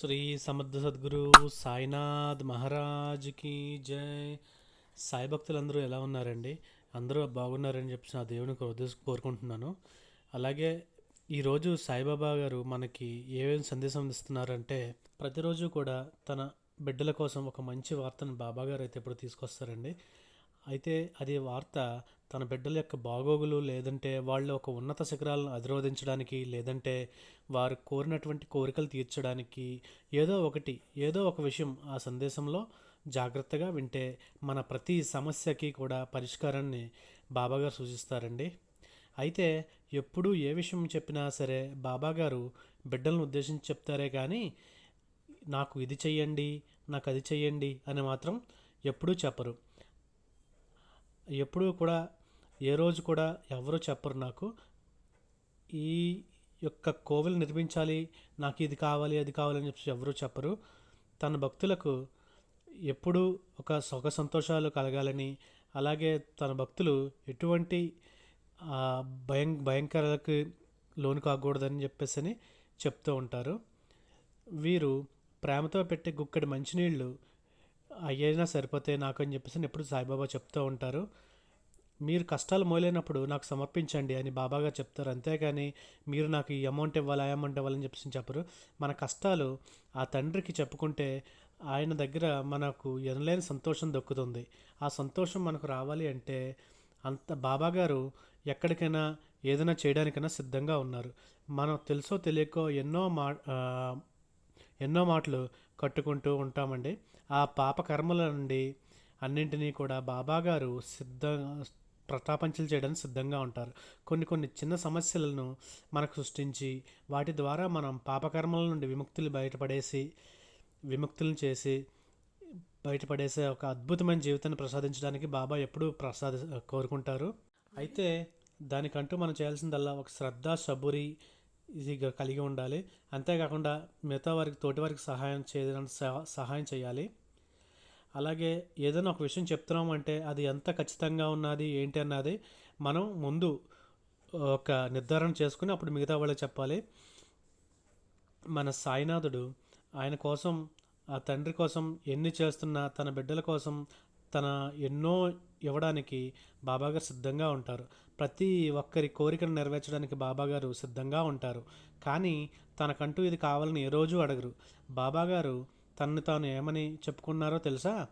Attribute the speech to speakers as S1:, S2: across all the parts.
S1: శ్రీ సమర్థ సద్గురు సాయినాథ్ మహారాజ్కి జై. సాయి భక్తులందరూ ఎలా ఉన్నారండి? అందరూ బాగున్నారని చెప్పి నా దేవుని కోరుకుంటున్నాను. అలాగే ఈరోజు సాయిబాబా గారు మనకి ఏమేమి సందేశం ఇస్తున్నారంటే ప్రతిరోజు కూడా తన బిడ్డల కోసం ఒక మంచి వార్తను బాబా గారు అయితే ఇప్పుడు తీసుకొస్తారండి. అయితే అది వార్త తన బిడ్డల యొక్క బాగోగులు లేదంటే వాళ్ళు ఒక ఉన్నత శిఖరాలను అధిరోధించడానికి లేదంటే వారు కోరినటువంటి కోరికలు తీర్చడానికి ఏదో ఒకటి ఏదో ఒక విషయం ఆ సందేశంలో జాగ్రత్తగా వింటే మన ప్రతి సమస్యకి కూడా పరిష్కారాన్ని బాబాగారు సూచిస్తారండి. అయితే ఎప్పుడూ ఏ విషయం చెప్పినా సరే బాబాగారు బిడ్డలను ఉద్దేశించి చెప్తారే కానీ నాకు ఇది చెయ్యండి నాకు అది చెయ్యండి అని మాత్రం ఎప్పుడూ చెప్పరు. ఎప్పుడూ కూడా ఏ రోజు కూడా ఎవరు చెప్పరు నాకు. ఈ యొక్క కోవిల్ నిర్మించాలి నాకు ఇది కావాలి అది కావాలని చెప్పి ఎవరూ చెప్పరు. తన భక్తులకు ఎప్పుడూ ఒక సుఖ సంతోషాలు కలగాలని అలాగే తన భక్తులు ఎటువంటి భయం భయంకరాలకు లోను కాకూడదని చెప్పేసి అని చెప్తూ ఉంటారు. వీరు ప్రేమతో పెట్టే గుక్కడి మంచినీళ్ళు అయ్యైనా సరిపోతే నాకు అని చెప్పేసి ఎప్పుడు సాయిబాబా చెప్తూ ఉంటారు. మీరు కష్టాలు మొదలైనప్పుడు నాకు సమర్పించండి అని బాబాగా చెప్తారు. అంతేగాని మీరు నాకు ఈ అమౌంట్ ఇవ్వాలి ఆ అమౌంట్ ఇవ్వాలని చెప్పేసి చెప్పరు. మన కష్టాలు ఆ తండ్రికి చెప్పుకుంటే ఆయన దగ్గర మనకు ఎనలేని సంతోషం దక్కుతుంది. ఆ సంతోషం మనకు రావాలి అంటే అంత బాబాగారు ఎక్కడికైనా ఏదైనా చేయడానికైనా సిద్ధంగా ఉన్నారు. మనం తెలుసో తెలియకో ఎన్నో మా ఎన్నో మాటలు కట్టుకుంటూ ఉంటామండి. ఆ పాప కర్మల నుండి అన్నింటినీ కూడా బాబాగారు సిద్ధ ప్రతాపంచలు చేయడానికి సిద్ధంగా ఉంటారు. కొన్ని కొన్ని చిన్న సమస్యలను మనకు సృష్టించి వాటి ద్వారా మనం పాపకర్మల నుండి విముక్తులు బయటపడేసి విముక్తులను చేసి బయటపడేసే ఒక అద్భుతమైన జీవితాన్ని ప్రసాదించడానికి బాబా ఎప్పుడూ ప్రసాద కోరుకుంటారు. అయితే దానికంటూ మనం చేయాల్సిందల్లా ఒక శ్రద్ధ సబురి ఇది కలిగి ఉండాలి. అంతేకాకుండా మిగతా వారికి తోటి వారికి సహాయం చేయడానికి సహ- సహాయం చేయాలి. అలాగే ఏదైనా ఒక విషయం చెప్తున్నాం అంటే అది ఎంత ఖచ్చితంగా ఉన్నది ఏంటి అన్నది మనం ముందు ఒక నిర్ధారణ చేసుకుని అప్పుడు మిగతా వాళ్ళకి చెప్పాలి. మన సాయినాథుడు ఆయన కోసం ఆ తండ్రి కోసం ఎన్ని చేస్తున్నా తన బిడ్డల కోసం తన ఎన్నో ఇవ్వడానికి బాబాగారు సిద్ధంగా ఉంటారు. ప్రతి ఒక్కరి కోరికను నెరవేర్చడానికి బాబాగారు సిద్ధంగా ఉంటారు. కానీ తనకంటూ ఇది కావాలని ఏ రోజు అడగరు. బాబాగారు తనను తాను ఏమని చెప్పుకున్నారో తెలుసా?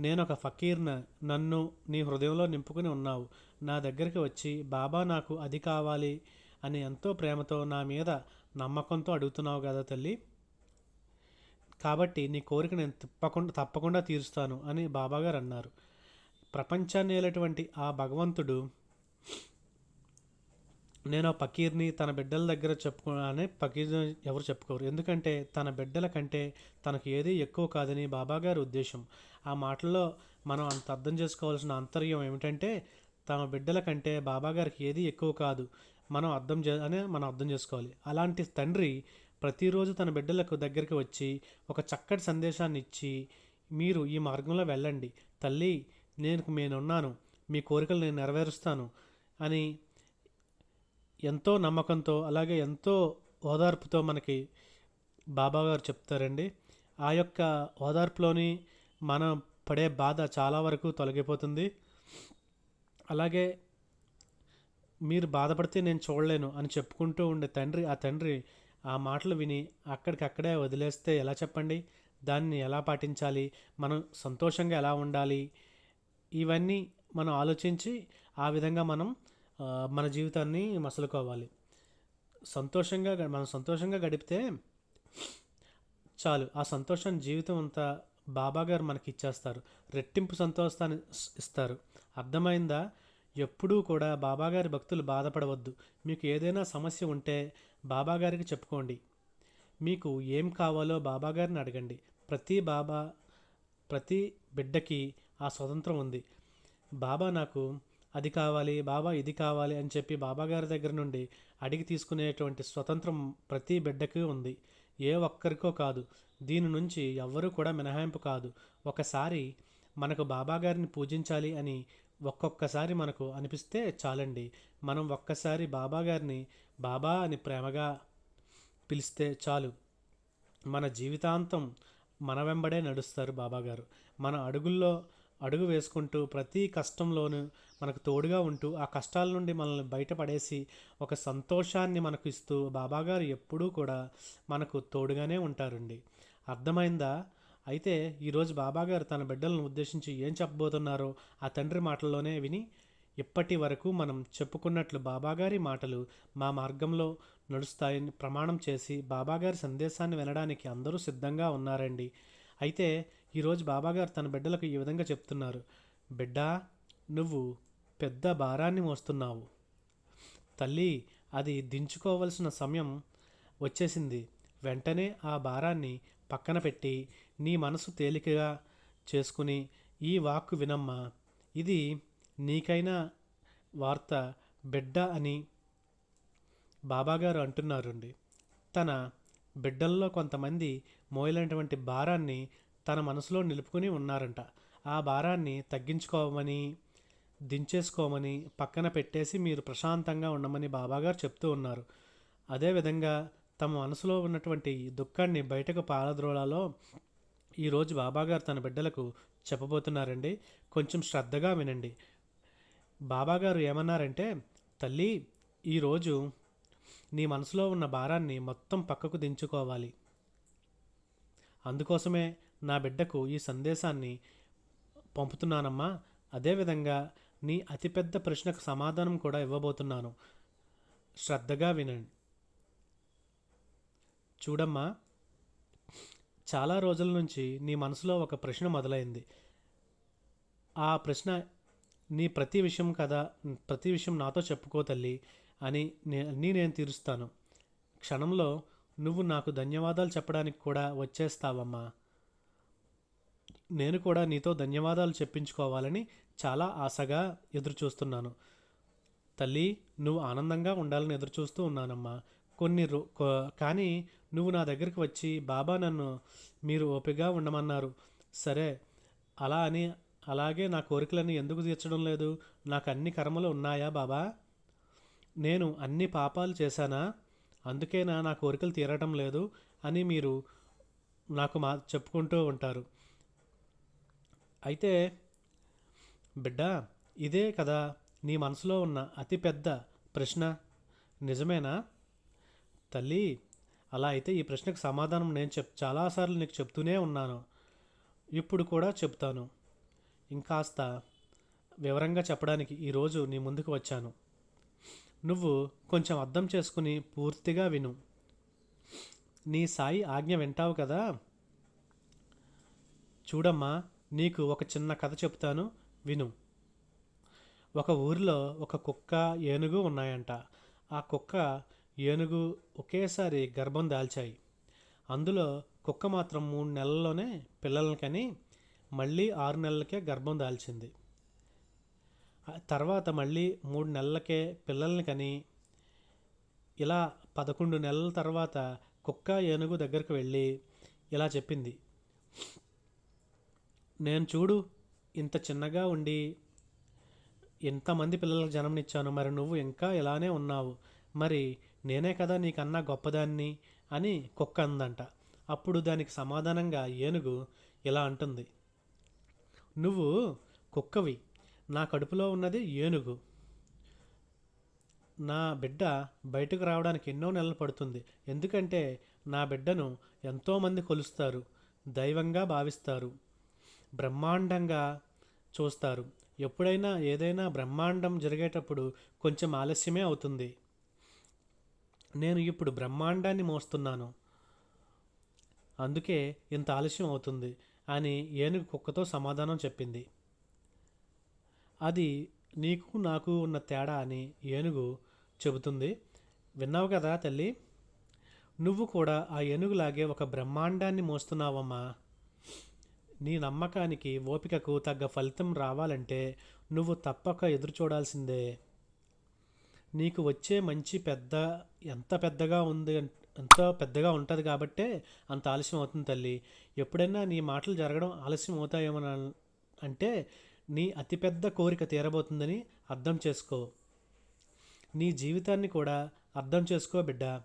S1: నేను ఒక ఫకీర్న నన్ను నీ హృదయంలో నింపుకుని ఉన్నావు. నా దగ్గరికి వచ్చి బాబా నాకు అది కావాలి అని ఎంతో ప్రేమతో నా మీద నమ్మకంతో అడుగుతున్నావు కదా తల్లి. కాబట్టి నీ కోరిక నేను తప్పకుండా తప్పకుండా తీరుస్తాను అని బాబాగారు అన్నారు. ప్రపంచాన్ని ఏలేటువంటి ఆ భగవంతుడు నేను ఆ పకీర్ని తన బిడ్డల దగ్గర చెప్పుకున్నానని పకీర్ ఎవరు చెప్పుకోరు. ఎందుకంటే తన బిడ్డల కంటే తనకు ఏది ఎక్కువ కాదని బాబాగారి ఉద్దేశం. ఆ మాటల్లో మనం అంత అర్థం చేసుకోవాల్సిన అంతర్యం ఏమిటంటే తమ బిడ్డల కంటే బాబాగారికి ఏది ఎక్కువ కాదు. మనం అర్థం చే అని మనం అర్థం చేసుకోవాలి. అలాంటి తండ్రి ప్రతిరోజు తన బిడ్డలకు దగ్గరికి వచ్చి ఒక చక్కటి సందేశాన్ని ఇచ్చి మీరు ఈ మార్గంలో వెళ్ళండి. తల్లి నేను నేనున్నాను. మీ కోరికలు నేను నెరవేరుస్తాను అని ఎంతో నమ్మకంతో అలాగే ఎంతో ఓదార్పుతో మనకి బాబా గారు చెప్తారండి. ఆ యొక్క ఓదార్పులోని మనం పడే బాధ చాలా వరకు తొలగిపోతుంది. అలాగే మీరు బాధపడితే నేను చూడలేను అని చెప్పుకుంటూ ఉండే తండ్రి ఆ తండ్రి ఆ మాటలు విని అక్కడికక్కడే వదిలేస్తే ఎలా చెప్పండి? దాన్ని ఎలా పాటించాలి? మనం సంతోషంగా ఎలా ఉండాలి? ఇవన్నీ మనం ఆలోచించి ఆ విధంగా మనం మన జీవితాన్ని మసలుకోవాలి. సంతోషంగా మనం సంతోషంగా గడిపితే చాలు. ఆ సంతోషం జీవితం అంతా బాబాగారు మనకి ఇచ్చేస్తారు రెట్టింపు సంతోషాన్ని ఇస్తారు. అర్థమైందా? ఎప్పుడూ కూడా బాబాగారి భక్తులు బాధపడవద్దు. మీకు ఏదైనా సమస్య ఉంటే బాబాగారికి చెప్పుకోండి. మీకు ఏం కావాలో బాబాగారిని అడగండి. ప్రతి బాబా ప్రతి బిడ్డకి ఆ స్వతంత్రం ఉంది. బాబా నాకు అది కావాలి బాబా ఇది కావాలి అని చెప్పి బాబాగారి దగ్గర నుండి అడిగి తీసుకునేటువంటి స్వతంత్రం ప్రతి బిడ్డకి ఉంది. ఏ ఒక్కరికో కాదు. దీని నుంచి ఎవ్వరూ కూడా మినహాయింపు కాదు. ఒకసారి మనకు బాబాగారిని పూజించాలి అని ఒక్కొక్కసారి మనకు అనిపిస్తే చాలండి. మనం ఒక్కసారి బాబాగారిని బాబా అని ప్రేమగా పిలిస్తే చాలు. మన జీవితాంతం మన వెంబడే నడుస్తారు బాబాగారు మన అడుగుల్లో అడుగు వేసుకుంటూ ప్రతి కష్టంలోనూ మనకు తోడుగా ఉంటూ ఆ కష్టాల నుండి మనల్ని బయటపడేసి ఒక సంతోషాన్ని మనకు ఇస్తూ బాబాగారు ఎప్పుడూ కూడా మనకు తోడుగానే ఉంటారండి. అర్థమైందా? అయితే ఈరోజు బాబాగారు తన బిడ్డలను ఉద్దేశించి ఏం చెప్పబోతున్నారో ఆ తండ్రి మాటల్లోనే విని ఇప్పటి వరకు మనం చెప్పుకున్నట్లు బాబాగారి మాటలు మా మార్గంలో నడుస్తాయని ప్రమాణం చేసి బాబాగారి సందేశాన్ని వినడానికి అందరూ సిద్ధంగా ఉన్నారండి. అయితే ఈరోజు బాబాగారు తన బిడ్డలకు ఈ విధంగా చెప్తున్నారు. బిడ్డా నువ్వు పెద్ద భారాన్ని మోస్తున్నావు. తల్లి అది దించుకోవలసిన సమయం వచ్చేసింది. వెంటనే ఆ భారాన్ని పక్కన పెట్టి నీ మనసు తేలికగా చేసుకుని ఈ వాక్కు వినమ్మా. ఇది నీకైనా వార్త బిడ్డ అని బాబాగారు అంటున్నారండి. తన బిడ్డల్లో కొంతమంది మోయలేటువంటి భారాన్ని తన మనసులో నిలుపుకుని ఉన్నారంట. ఆ భారాన్ని తగ్గించుకోమని దించేసుకోమని పక్కన పెట్టేసి మీరు ప్రశాంతంగా ఉండమని బాబాగారు చెప్తూ ఉన్నారు. అదేవిధంగా తమ మనసులో ఉన్నటువంటి దుఃఖాన్ని బయటకు పాలద్రోలాలో ఈరోజు బాబాగారు తన బిడ్డలకు చెప్పబోతున్నారండి. కొంచెం శ్రద్ధగా వినండి. బాబాగారు ఏమన్నారంటే తల్లి ఈరోజు నీ మనసులో ఉన్న భారాన్ని మొత్తం పక్కకు దించుకోవాలి. అందుకోసమే నా బిడ్డకు ఈ సందేశాన్ని పంపుతున్నానమ్మా. అదేవిధంగా నీ అతిపెద్ద ప్రశ్నకు సమాధానం కూడా ఇవ్వబోతున్నాను. శ్రద్ధగా వినండి. చూడమ్మా చాలా రోజుల నుంచి నీ మనసులో ఒక ప్రశ్న మొదలైంది. ఆ ప్రశ్న నీ ప్రతి విషయం కదా ప్రతి విషయం నాతో చెప్పుకో తల్లి అని నే అన్నీ నేను తీరుస్తాను. క్షణంలో నువ్వు నాకు ధన్యవాదాలు చెప్పడానికి కూడా వచ్చేస్తావమ్మా. నేను కూడా నీతో ధన్యవాదాలు చెప్పించుకోవాలని చాలా ఆశగా ఎదురుచూస్తున్నాను. తల్లి నువ్వు ఆనందంగా ఉండాలని ఎదురుచూస్తూ ఉన్నానమ్మా. కొన్ని రో కానీ నువ్వు నా దగ్గరికి వచ్చి బాబా నన్ను మీరు ఓపికగా ఉండమన్నారు. సరే అలా అని అలాగే నా కోరికలన్నీ ఎందుకు తీర్చడం లేదు? నాకు అన్ని కర్మలు ఉన్నాయా బాబా? నేను అన్ని పాపాలు చేశానా? అందుకేనా నా కోరికలు తీరటం లేదు? అని మీరు నాకు మా చెప్పుకుంటూ ఉంటారు. అయితే బిడ్డ ఇదే కదా నీ మనసులో ఉన్న అతిపెద్ద ప్రశ్న. నిజమేనా? తల్లి అలా అయితే ఈ ప్రశ్నకు సమాధానం నేను చెప్ చాలాసార్లు నీకు చెప్తూనే ఉన్నాను. ఇప్పుడు కూడా చెప్తాను. ఇంకాస్త వివరంగా చెప్పడానికి ఈరోజు నీ ముందుకు వచ్చాను. నువ్వు కొంచెం అర్థం చేసుకుని పూర్తిగా విను. నీ సాయి ఆజ్ఞ వింటావు కదా? చూడమ్మా నీకు ఒక చిన్న కథ చెప్తాను విను. ఒక ఊరిలో ఒక కుక్క ఏనుగు ఉన్నాయంట. ఆ కుక్క ఏనుగు ఒకేసారి గర్భం దాల్చాయి. అందులో కుక్క మాత్రం మూడు నెలల్లోనే పిల్లల్ని కని మళ్ళీ ఆరు నెలలకే గర్భం దాల్చింది. తర్వాత మళ్ళీ మూడు నెలలకే పిల్లల్ని కని ఇలా పదకొండు నెలల తర్వాత కుక్క ఏనుగు దగ్గరికి వెళ్ళి ఇలా చెప్పింది. నేను చూడు ఇంత చిన్నగా ఉండి ఎంతమంది పిల్లలకు జన్మనిచ్చాను. మరి నువ్వు ఇంకా ఇలానే ఉన్నావు. మరి నేనే కదా నీకన్నా గొప్పదాన్ని అని కుక్క అందంట. అప్పుడు దానికి సమాధానంగా ఏనుగు ఇలా అంటుంది. నువ్వు కుక్కవి. నా కడుపులో ఉన్నది ఏనుగు. నా బిడ్డ బయటకు రావడానికి ఎన్నో నెలలు పడుతుంది. ఎందుకంటే నా బిడ్డను ఎంతోమంది కొలుస్తారు. దైవంగా భావిస్తారు. బ్రహ్మాండంగా చూస్తారు. ఎప్పుడైనా ఏదైనా బ్రహ్మాండం జరిగేటప్పుడు కొంచెం ఆలస్యమే అవుతుంది. నేను ఇప్పుడు బ్రహ్మాండాన్ని మోస్తున్నాను. అందుకే ఇంత ఆలస్యం అవుతుంది అని ఏనుగు కుక్కతో సమాధానం చెప్పింది. అది నీకు నాకు ఉన్న తేడా అని ఏనుగు చెబుతుంది. విన్నావు కదా తల్లి? నువ్వు కూడా ఆ ఏనుగులాగే ఒక బ్రహ్మాండాన్ని మోస్తున్నావమ్మా. నీ నమ్మకానికి ఓపికకు తగ్గ ఫలితం రావాలంటే నువ్వు తప్పక ఎదురు చూడాల్సిందే. నీకు వచ్చే మంచి పెద్ద ఎంత పెద్దగా ఉంది ఎంత పెద్దగా ఉంటుంది కాబట్టే అంత ఆలస్యం అవుతుంది తల్లి. ఎప్పుడైనా నీ మాటలు జరగడం ఆలస్యం అవుతాయేమో అంటే నీ అతిపెద్ద కోరిక తీరబోతుందని అర్థం చేసుకో. నీ జీవితాన్ని కూడా అర్థం చేసుకో బిడ్డ.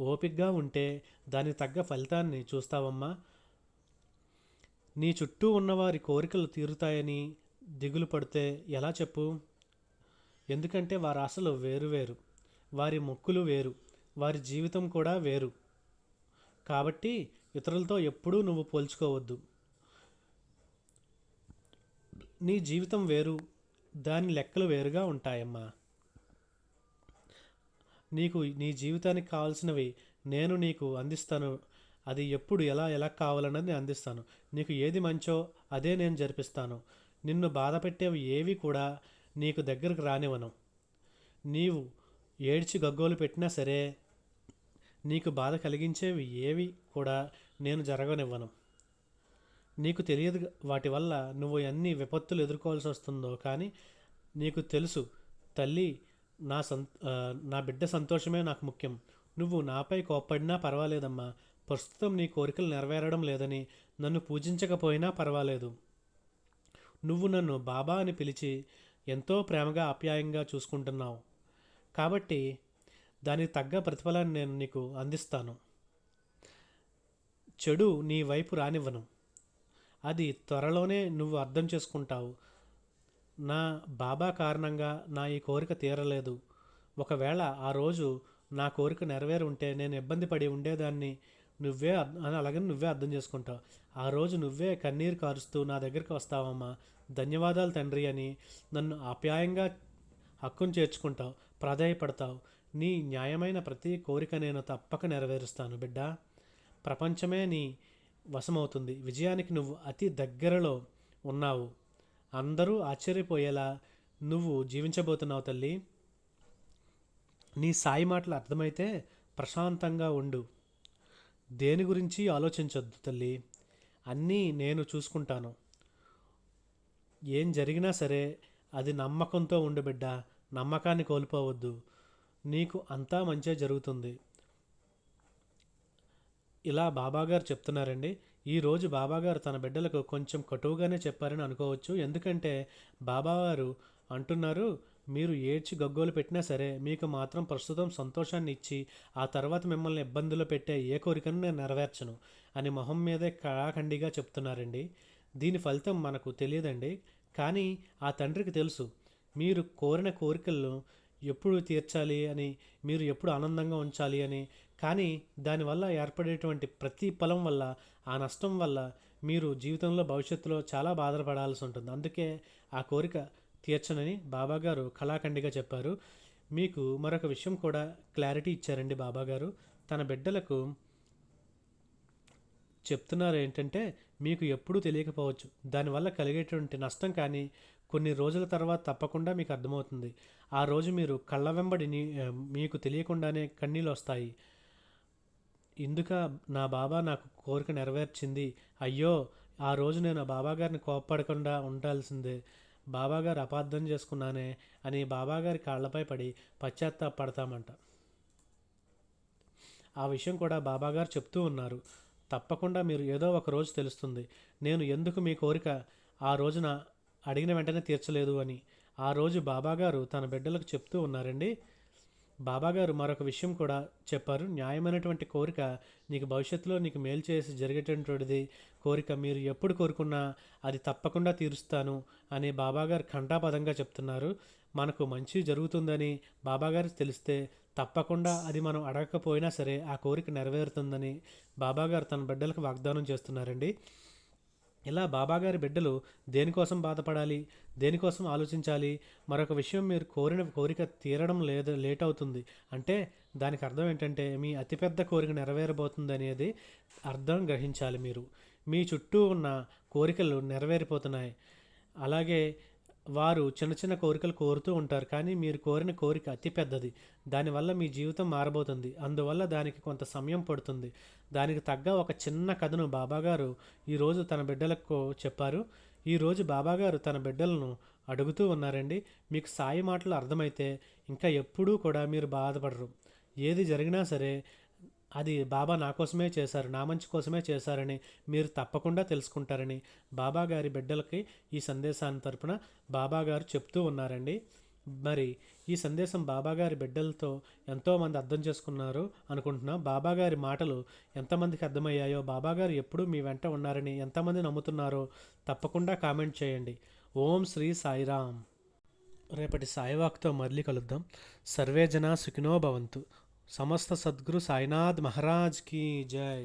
S1: ఓపికగా ఉంటే దానికి తగ్గ ఫలితాన్ని చూస్తావమ్మా. నీ చుట్టూ ఉన్నవారి కోరికలు తీరుతాయని దిగులు పడితే ఎలా చెప్పు? ఎందుకంటే వారి ఆశలు వేరు వేరు. వారి మొక్కులు వేరు. వారి జీవితం కూడా వేరు. కాబట్టి ఇతరులతో ఎప్పుడూ నువ్వు పోల్చుకోవద్దు. నీ జీవితం వేరు. దాని లెక్కలు వేరుగా ఉంటాయమ్మా. నీకు నీ జీవితానికి కావాల్సినవి నేను నీకు అందిస్తాను. అది ఎప్పుడు ఎలా ఎలా కావాలన్నది నేను అందిస్తాను. నీకు ఏది మంచో అదే నేను జరిపిస్తాను. నిన్ను బాధ పెట్టేవి ఏవి కూడా నీకు దగ్గరకు రానివ్వను. నీవు ఏడ్చి గగ్గోలు పెట్టినా సరే నీకు బాధ కలిగించేవి ఏవి కూడా నేను జరగనివ్వను. నీకు తెలియదు వాటి వల్ల నువ్వు ఎన్ని విపత్తులు ఎదుర్కోవాల్సి వస్తుందో కానీ నీకు తెలుసు తల్లి నా సంత నా బిడ్డ సంతోషమే నాకు ముఖ్యం. నువ్వు నాపై కోప్పడినా పర్వాలేదమ్మా. ప్రస్తుతం నీ కోరికలు నెరవేరడం లేదని నన్ను పూజించకపోయినా పర్వాలేదు. నువ్వు నన్ను బాబా అని పిలిచి ఎంతో ప్రేమగా ఆప్యాయంగా చూసుకుంటున్నావు. కాబట్టి దానికి తగ్గ ప్రతిఫలాన్ని నేను నీకు అందిస్తాను. చెడు నీ వైపు రానివ్వను. అది త్వరలోనే నువ్వు అర్థం చేసుకుంటావు. నా బాబా కారణంగా నా ఈ కోరిక తీరలేదు. ఒకవేళ ఆ రోజు నా కోరిక నెరవేరి ఉంటే నేను ఇబ్బంది పడి ఉండేదాన్ని నువ్వే అని అలాగని నువ్వే అర్థం చేసుకుంటావు. ఆ రోజు నువ్వే కన్నీరు కారుస్తూ నా దగ్గరికి వస్తావమ్మా. ధన్యవాదాలు తండ్రి అని నన్ను ఆప్యాయంగా హక్కును చేర్చుకుంటావు. ప్రాధాయపడతావు. నీ న్యాయమైన ప్రతి కోరిక నేను తప్పక నెరవేరుస్తాను బిడ్డ. ప్రపంచమే నీ వశమవుతుంది. విజయానికి నువ్వు అతి దగ్గరలో ఉన్నావు. అందరూ ఆశ్చర్యపోయేలా నువ్వు జీవించబోతున్నావు తల్లి. నీ సాయి మాటలు అర్థమైతే ప్రశాంతంగా ఉండు. దేని గురించి ఆలోచించొద్దు తల్లి. అన్నీ నేను చూసుకుంటాను. ఏం జరిగినా సరే అది నమ్మకంతో ఉండు బిడ్డ. నమ్మకాన్ని కోల్పోవద్దు. నీకు అంతా మంచిగా జరుగుతుంది. ఇలా బాబాగారు చెప్తున్నారండి. ఈరోజు బాబాగారు తన బిడ్డలకు కొంచెం కటువుగానే చెప్పారని అనుకోవచ్చు. ఎందుకంటే బాబావారు అంటున్నారు మీరు ఏడ్చి గగ్గోలు పెట్టినా సరే మీకు మాత్రం ప్రస్తుతం సంతోషాన్ని ఇచ్చి ఆ తర్వాత మిమ్మల్ని ఇబ్బందులు పెట్టే ఏ కోరికను నేను నెరవేర్చను అని మొహం మీదే కళాఖండిగా చెప్తున్నారండి. దీని ఫలితం మనకు తెలియదండి. కానీ ఆ తండ్రికి తెలుసు. మీరు కోరిన కోరికలను ఎప్పుడు తీర్చాలి అని మీరు ఎప్పుడు ఆనందంగా ఉంచాలి అని. కానీ దానివల్ల ఏర్పడేటువంటి ప్రతి ఫలం వల్ల ఆ నష్టం వల్ల మీరు జీవితంలో భవిష్యత్తులో చాలా బాధపడాల్సి ఉంటుంది. అందుకే ఆ కోరిక తీర్చనని బాబాగారు కళాఖండిగా చెప్పారు. మీకు మరొక విషయం కూడా క్లారిటీ ఇచ్చారండి బాబాగారు. తన బిడ్డలకు చెప్తున్నారు ఏంటంటే మీకు ఎప్పుడూ తెలియకపోవచ్చు. దానివల్ల కలిగేటువంటి నష్టం కానీ కొన్ని రోజుల తర్వాత తప్పకుండా మీకు అర్థమవుతుంది. ఆ రోజు మీరు కళ్ళ వెంబడి మీకు తెలియకుండానే కన్నీళ్ళు వస్తాయి. ఇందుక నా బాబా నాకు కోరిక నెరవేర్చింది. అయ్యో ఆ రోజు నేను బాబాగారిని బాబా కోప్పడకుండా ఉండాల్సిందే. బాబాగారు అపార్థం చేసుకున్నానే అని బాబాగారి కాళ్ళపై పడి పశ్చాత్తాపడతామంట. ఆ విషయం కూడా బాబాగారు చెప్తూ ఉన్నారు. తప్పకుండా మీరు ఏదో ఒక రోజు తెలుస్తుంది. నేను ఎందుకు మీ కోరిక ఆ రోజున అడిగిన వెంటనే తీర్చలేదు అని. ఆ రోజు బాబాగారు తన బిడ్డలకు చెప్తూ ఉన్నారండి. బాబాగారు మరొక విషయం కూడా చెప్పారు. న్యాయమైనటువంటి కోరిక నీకు భవిష్యత్తులో నీకు మేలు చేసి జరిగేటటువంటిది కోరిక మీరు ఎప్పుడు కోరుకున్నా అది తప్పకుండా తీరుస్తాను అని బాబాగారు ఘంటాపదంగా చెప్తున్నారు. మనకు మంచి జరుగుతుందని బాబాగారు తెలిస్తే తప్పకుండా అది మనం అడగకపోయినా సరే ఆ కోరిక నెరవేరుతుందని బాబాగారు తన బిడ్డలకు వాగ్దానం చేస్తున్నారండి. ఇలా బాబాగారి బిడ్డలు దేనికోసం బాధపడాలి దేనికోసం ఆలోచించాలి మరొక విషయం మీరు కోరిన కోరిక తీరడం లేదు లేట్ అవుతుంది అంటే దానికి అర్థం ఏంటంటే మీ అతిపెద్ద కోరిక నెరవేరబోతుంది అనేది అర్థం గ్రహించాలి మీరు. మీ చుట్టూ ఉన్న కోరికలు నెరవేరిపోతున్నాయి. అలాగే వారు చిన్న చిన్న కోరికలు కోరుతూ ఉంటారు కానీ మీరు కోరిన కోరిక అతి పెద్దది. దానివల్ల మీ జీవితం మారబోతుంది. అందువల్ల దానికి కొంత సమయం పడుతుంది. దానికి తగ్గ ఒక చిన్న కథను బాబాగారు ఈరోజు తన బిడ్డలకు చెప్పారు. ఈరోజు బాబాగారు తన బిడ్డలను అడుగుతూ ఉన్నారండి మీకు సాయి మాటలు అర్థమైతే ఇంకా ఎప్పుడూ కూడా మీరు బాధపడరు. ఏది జరిగినా సరే అది బాబా నా కోసమే చేశారు నా మంచి కోసమే చేశారని మీరు తప్పకుండా తెలుసుకుంటారని బాబా గారి బిడ్డలకి ఈ సందేశాన్ని తరపున బాబా గారు చెప్తూ ఉన్నారండి. మరి ఈ సందేశం బాబాగారి బిడ్డలతో ఎంతోమంది అర్థం చేసుకున్నారు అనుకుంటున్నాం. బాబాగారి మాటలు ఎంతమందికి అర్థమయ్యాయో బాబాగారు ఎప్పుడు మీ వెంట ఉన్నారని ఎంతమంది నమ్ముతున్నారో తప్పకుండా కామెంట్ చేయండి. ఓం శ్రీ సాయిరామ్ రేపటి సాయివాక్తో మళ్ళీ కలుద్దాం. సర్వేజన సుఖినో భవంతు. సమస్త సద్గురు సాయినాథ్ మహారాజ్ కీ జై